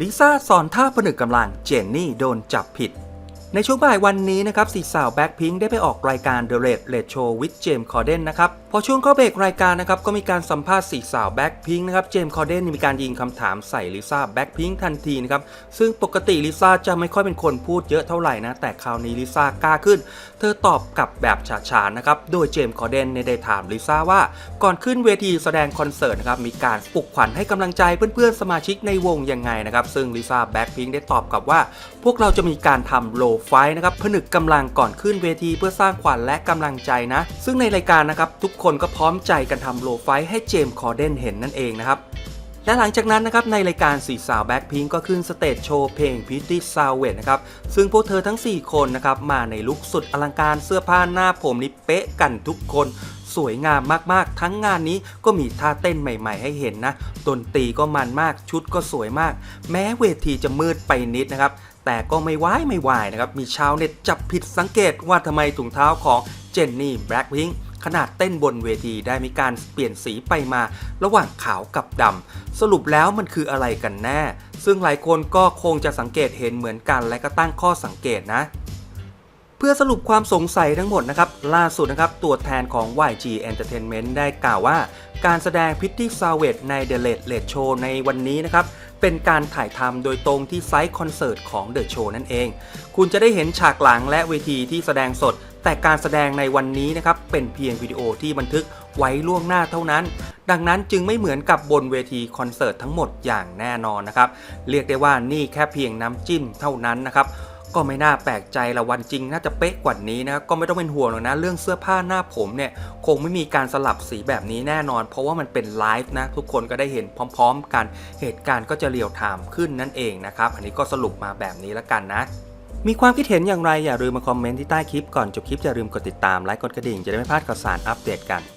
ลิซ่าสอนท่าผนึกกำลัง เจนนี่โดนจับผิด ในช่วงบ่ายวันนี้นะครับสีสาวแบ็คพิงค์ได้ไปออกรายการ The Red Red Show with James Corden นะครับ พอช่วงเข้าเบรกรายการนะครับ ก็มีการสัมภาษณ์สีสาวแบ็คพิงค์นะครับเจมส์คอร์เดนมีการยิงคำถามใส่ลิซ่าแบ็คพิงค์ทันทีนะครับ ซึ่งปกติลิซ่าจะไม่ค่อยเป็นคนพูดเยอะเท่าไหร่นะ แต่คราวนี้ลิซ่ากล้าขึ้น เธอตอบกลับแบบฉาฉานนะครับ โดยเจมส์คอร์เดนได้ถามลิซ่าว่า ก่อนขึ้นเวทีแสดงคอนเสิร์ตนะครับมีการปลุกขวัญให้กำลังใจเพื่อนๆสมาชิกในวงยังไงนะครับซึ่งลิซ่าแบ็คพิงค์ได้ตอบกลับว่า พวกเราจะมีการทำโลไฟนะครับผนึกกำลังก่อนขึ้นเวทีเพื่อสร้างขวัญและกำลังใจนะ ซึ่งในรายการนะครับทุกคนก็พร้อมใจกันทำโลไฟให้เจมส์คอเดนเห็นนั่นเองนะครับ และหลังจากนั้นนะครับในรายการสี่สาวแบ็คพิงก็ขึ้นสเตจโชว์เพลง Pretty s o u e t นะครับซึ่งพวกเธอทั้ง 4 คนนะครับมาในลุคสุดอลังการเสื้อผ้าหน้าผมนี่เป๊ะกันทุกคนสวยงามมากๆ ทั้งงานนี้ก็มีท่าเต้นใหม่ ๆ ให้เห็นนะดนตรีก็มันมากชุดก็สวยมาก แม้เวทีจะมืดไปนิดนะครับ แต่ก็ไม่ว้ายไม่วายนะครับ มีชาวเน็ตจับผิดสังเกตว่าทำไมถุงเท้าของเจนนี่แบล็คพิง ขนาดเต้นบนเวทีได้มีการเปลี่ยนสีไปมา ระหว่างขาวกับดำสรุปแล้วมันคืออะไรกันแน่ ซึ่งหลายคนก็คงจะสังเกตเห็นเหมือนกันและก็ตั้งข้อสังเกตนะเพื่อสรุปความสงสัยทั้งหมดนะครับ ล่าสุดนะครับ ตัวแทนของ YG Entertainment ได้กล่าวว่า การแสดง Pretty s o u e t ใน The Late Late Show ในวันนี้นะครับ เป็นการถ่ายทำโดยตรงที่ไซต์คอนเสิร์ตของ The Show นั่นเอง คุณจะได้เห็นฉากหลังและเวทีที่แสดงสด แต่การแสดงในวันนี้นะครับเป็นเพียงวิดีโอที่บันทึกไว้ล่วงหน้าเท่านั้น ดังนั้นจึงไม่เหมือนกับบนเวทีคอนเสิร์ตทั้งหมดอย่างแน่นอนนะครับ เรียกได้ว่านี่แค่เพียงน้ำจิ้มเท่านั้นนะครับก็ไม่น่าแปลกใจละวันจริงน่าจะเป๊ะกว่านี้นะก็ไม่ต้องเป็นห่วงหรอกนะเรื่องเสื้อผ้าหน้าผมเนี่ยคงไม่มีการสลับสีแบบนี้แน่นอน เพราะว่ามันเป็นไลฟ์นะทุกคนก็ได้เห็นพร้อม ๆ กันเหตุการณ์ก็จะเรียวไทม์ขึ้นนั่นเองนะครับอันนี้ก็สรุปมาแบบนี้แล้วกันนะ มีความคิดเห็นอย่างไรอย่าลืมมาคอมเมนต์ที่ใต้คลิปก่อนจบคลิปอย่าลืมกดติดตามไลค์กดกระดิ่งจะได้ไม่พลาดข่าวสารอัปเดตกัน